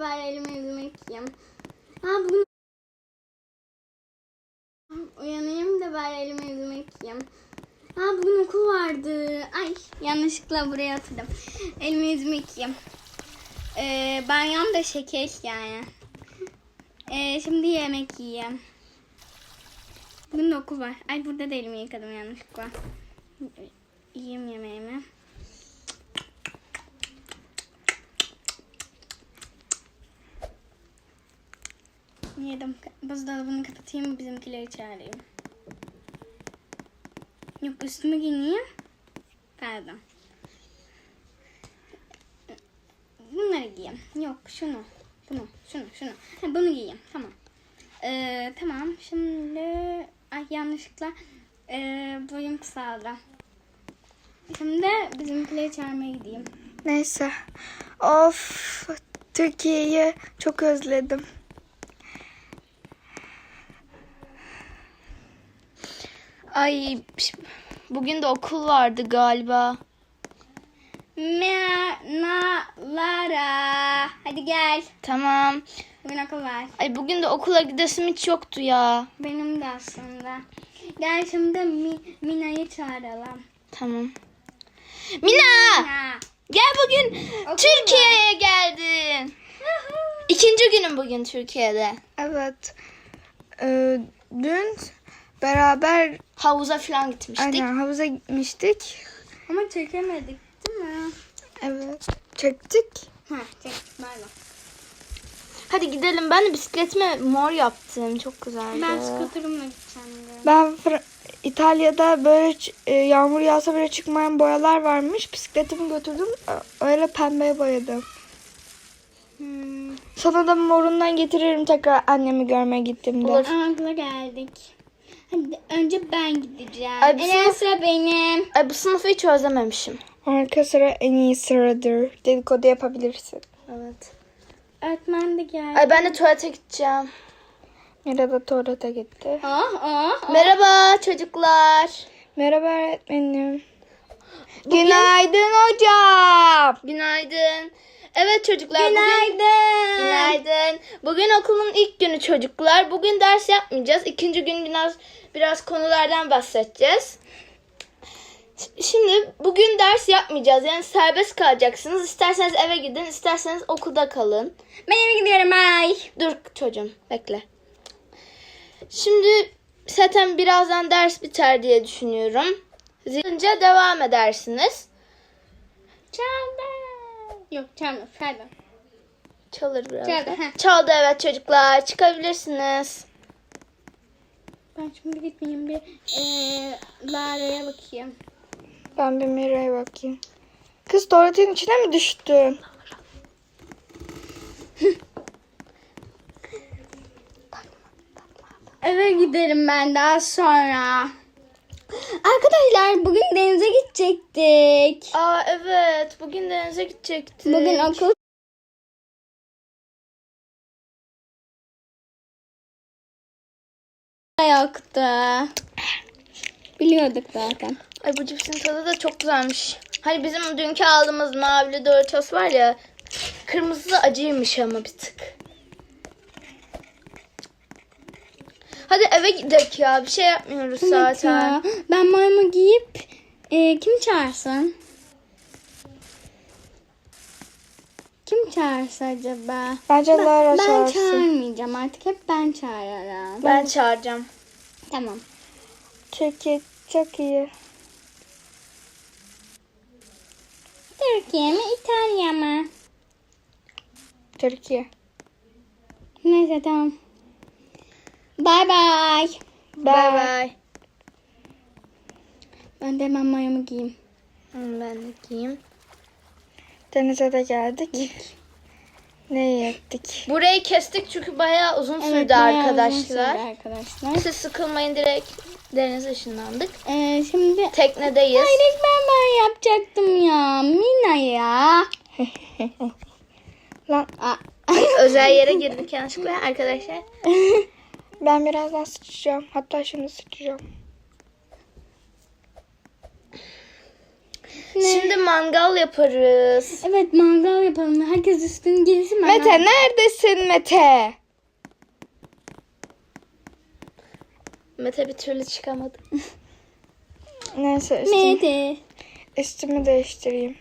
bari elimi yüzümü yıkayayım. Ha bugün uyanayım da elimi yüzümü yıkayayım. Ha bugün okul vardı. Ay yanlışlıkla buraya atladım. Elimi yüzümü yıkayayım. Ee, banyom da şeker yani. Ee, şimdi yemek yiyeyim. Bugün de okul var. Ay burada da elimi yıkadım yanlışlıkla. Yiyeyim yemeğimi. Yedim. Buzdolabını kapatayım. Bizimkileri çağırayım. Yok üstümü giyineyim. Pardon. Bunları giyeyim. Yok şunu. Bunu. Şunu. Şunu. Ha, bunu giyeyim. Tamam. Ee, tamam. Şimdi ay yanlışlıkla ee, boyum kısaldı. Şimdi bizimkileri çağırmaya gideyim. Neyse. Of. Türkiye'yi çok özledim. Ay bugün de okul vardı galiba. Menalara. Hadi gel. Tamam. Bugün okul var. Ay bugün de okula gidesim hiç yoktu ya. Benim de aslında. Gel şimdi Mi- Mina'yı çağıralım. Tamam. Mina! Mina. Gel bugün Türkiye'ye geldin. İkinci günüm bugün Türkiye'de. Evet. Ee, dün beraber havuza falan gitmiştik. Aynen havuza gitmiştik. Ama çekemedik değil mi? Evet. Çektik. Ha çektik pardon. Hadi gidelim. Ben de bisikletime mor yaptım. Çok güzeldi. Ben skuterımla gideceğim. de. Ben Fra- İtalya'da böyle ç- e, yağmur yağsa böyle çıkmayan boyalar varmış. Bisikletimi götürdüm. Öyle pembeye boyadım. Hmm. Sana da morundan getiririm tekrar annemi görmeye gittiğimde. Olur. Akla geldik. Hadi önce ben gideceğim. Ay, bu en sınıf- sıra benim. Ay bu sınıfı hiç özlememişim. Arka sıra en iyi sıradır. Dedikodu yapabilirsin. Evet. Öğretmen de geldi. Ay ben de tuvalete gideceğim. Mira da tuvalete gitti. Ah ah. ah. Merhaba çocuklar. Merhaba öğretmenim. Günaydın hocam. Günaydın. Evet çocuklar. Bugün... Günaydın. Günaydın. Bugün okulun ilk günü çocuklar. Bugün ders yapmayacağız. İkinci gün biraz biraz konulardan bahsedeceğiz. Şimdi bugün ders yapmayacağız. Yani serbest kalacaksınız. İsterseniz eve gidin, isterseniz okulda kalın. Ben eve gidiyorum ay. Dur çocuğum, bekle. Şimdi zaten birazdan ders biter diye düşünüyorum. Zilince devam edersiniz. Çaldı. Yok çalma pardon. Çalır biraz. Çaldı, da. heh. Çaldı evet çocuklar. Çıkabilirsiniz. Ben şimdi gitmeyeyim bir eee Lara'ya bakayım. Ben bir Mira'ya bakayım. Kız tuvaletin içine mi düştün? Eve giderim ben daha sonra. Arkadaşlar bugün denize gidecektik. Aa evet. Bugün denize gidecektik. Bugün okul yoktu. Biliyorduk zaten. Ay bu cipsin tadı da çok güzelmiş. Hani bizim dünkü aldığımız mavili Doritos var ya. Kırmızısı acıymış ama bir tık. Hadi eve gidelim ya. Bir şey yapmıyoruz Evet zaten. ya. Ben mayomu giyip e, kim çağırsın? Kim çağırsa acaba? Bence Lara ben çağırsın. çağırmayacağım artık hep ben çağırırım. Ben çağıracağım. Tamam. Çekil. Çok iyi. Türkiye mi İtalya mı? Türkiye. Neyse tamam. Bay bay. Bay bay. Ben de hemen mayomu giyeyim. Ben de giyeyim. Denize de geldik. Ne iyi ettik. Burayı kestik çünkü bayağı uzun sürdü bayağı uzun arkadaşlar. sürdü arkadaşlar. Siz sıkılmayın direkt denize ışınlandık. Ee, şimdi Teknedeyiz. Hayır ben ben yapacaktım ya. Mina ya. Lan. Özel yere girdik yanlışlıkla arkadaşlar. Ben birazdan sıçacağım. Hatta şimdi sıçacağım. üstüne. Şimdi mangal yaparız. Evet mangal yapalım. Herkes üstünü giysin. ben- Mete neredesin Mete? Mete bir türlü çıkamadı. Neyse üstümü, Mete. üstümü değiştireyim.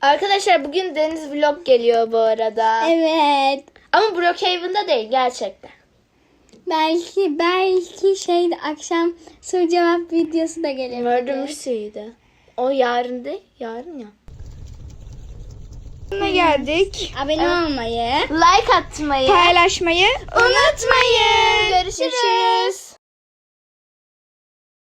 Arkadaşlar bugün Deniz Vlog geliyor bu arada. Evet. Ama Brookhaven'da değil gerçekten. Belki belki şeyde akşam soru cevap videosu da gelebilir. Murder Mystery'de. O yarın değil. Yarın ya. Sonuna geldik. Abone olmayı. Like atmayı Paylaşmayı unutmayın. Görüşürüz.